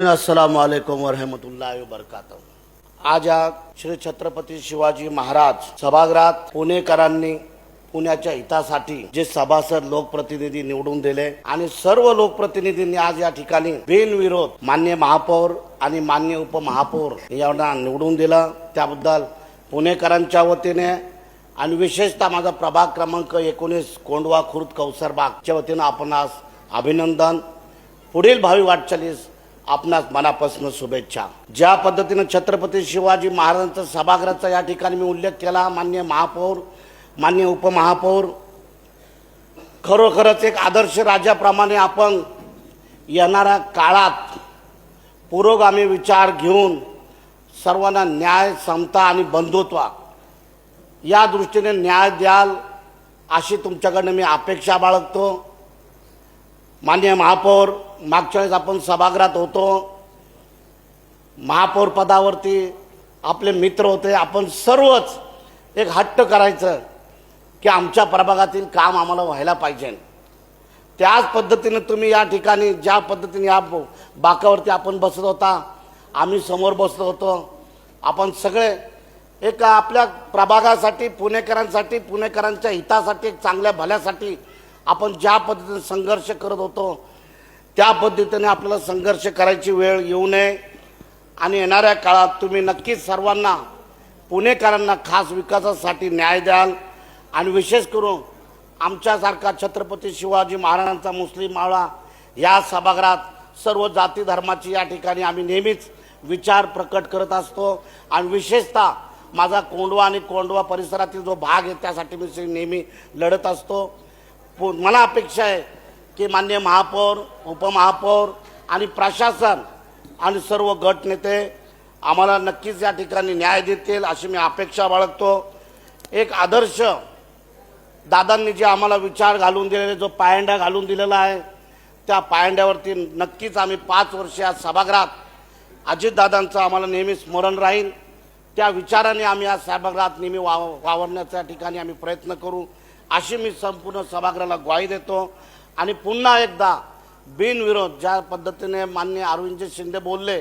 अस्सलाम वालेकुम वरहमतुल्लाहि वबरकात आज या श्री छत्रपती शिवाजी महाराज सभागृहात पुणेकरांनी पुण्याच्या हितासाठी जे सभासद लोकप्रतिनिधी निवडून दिले आणि सर्व लोकप्रतिनिधींनी आज या ठिकाणी बिनविरोध मान्य महापौर आणि मान्य उपमहापौर यांना निवडून दिलं. त्याबद्दल पुणेकरांच्या वतीने आणि विशेषतः माझा प्रभाग क्रमांक एकोणीस कोंडवा खुर्द कौसरबागच्या वतीनं आपण आज अभिनंदन. पुढील भावी वाटचालीस आपणास मनापासून शुभेच्छा. ज्या पद्धतीनं छत्रपती शिवाजी महाराजांचा सभागृहाचा या ठिकाणी मी उल्लेख केला मान्य महापौर मान्य उपमहापौर खरोखरच एक आदर्श राजाप्रमाणे आपण येणाऱ्या काळात पुरोगामी विचार घेऊन सर्वांना न्याय समता आणि बंधुत्व या दृष्टीने न्याय द्याल अशी तुमच्याकडनं मी अपेक्षा बाळगतो. मान्य महापौर मागच्या वेळेस आपण सभागृहात होतो. महापौर पदावरती आपले मित्र होते. आपण सर्वच एक हट्ट करायचं की आमच्या प्रभागातील काम आम्हाला व्हायला पाहिजे. त्याच पद्धतीनं तुम्ही या ठिकाणी ज्या पद्धतीने या बाकावरती आपण बसत होता आम्ही समोर बसलो होतो. आपण सगळे एक आपल्या प्रभागासाठी पुणेकरांसाठी पुणेकरांच्या हितासाठी एक चांगल्या भल्यासाठी आपण ज्या पद्धतीने संघर्ष करत होतो त्या पद्धतीने आपल्याला संघर्ष करायची वेळ येऊ नये. आणि येणाऱ्या काळात तुम्ही नक्कीच सर्वांना पुणेकरांना खास विकासासाठी न्याय द्याल. आणि विशेष करून आमच्यासारखा छत्रपती शिवाजी महाराजांचा मुस्लिम मावळा या सभागृहात सर्व जाती धर्माची या ठिकाणी आम्ही नेहमीच विचार प्रकट करत असतो. आणि विशेषतः माझा कोंडवा आणि कोंडवा परिसरातील जो भाग आहे त्यासाठी मी नेहमी लढत असतो. मला अपेक्षा आहे की मान्य महापौर उपमहापौर आणि प्रशासन आणि सर्व गट नेते आम्हाला नक्कीच या ठिकाणी न्याय देतील अशी मी अपेक्षा बाळगतो. एक आदर्श दादांनी जे आम्हाला विचार घालून दिलेले जो पायंडा घालून दिलेला आहे त्या पायंड्यावरती नक्कीच आम्ही पाच वर्ष या सभागृहात अजितदादांचं आम्हाला नेहमी स्मरण राहील. त्या विचाराने आम्ही या सभागृहात नेहमी वाव वावरण्याच्या ठिकाणी आम्ही प्रयत्न करू. अशी मी संपूर्ण सभागृहाला ग्वाही देतो. आणि पुन्हा एकदा बिनविरोध ज्या पद्धतीने मान्य अरविंदजी शिंदे बोलले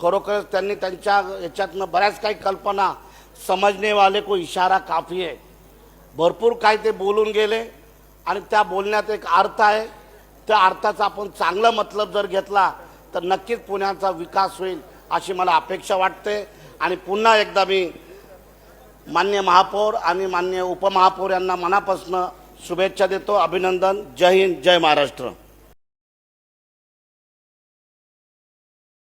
खरोखरच त्यांनी त्यांच्या याच्यातनं बऱ्याच काही कल्पना समजणेवाले को इशारा काफी आहे. भरपूर काही ते बोलून गेले आणि त्या बोलण्यात एक अर्थ आहे. त्या अर्थाचा आपण चांगला मतलब जर घेतला तर नक्कीच पुण्याचा विकास होईल अशी मला अपेक्षा वाटते. आणि पुन्हा एकदा मी मान्य महापौर आणि मान्य उपमहापौर यांना मनापासून शुभेच्छा देतो अभिनंदन. जय हिंद जय महाराष्ट्र.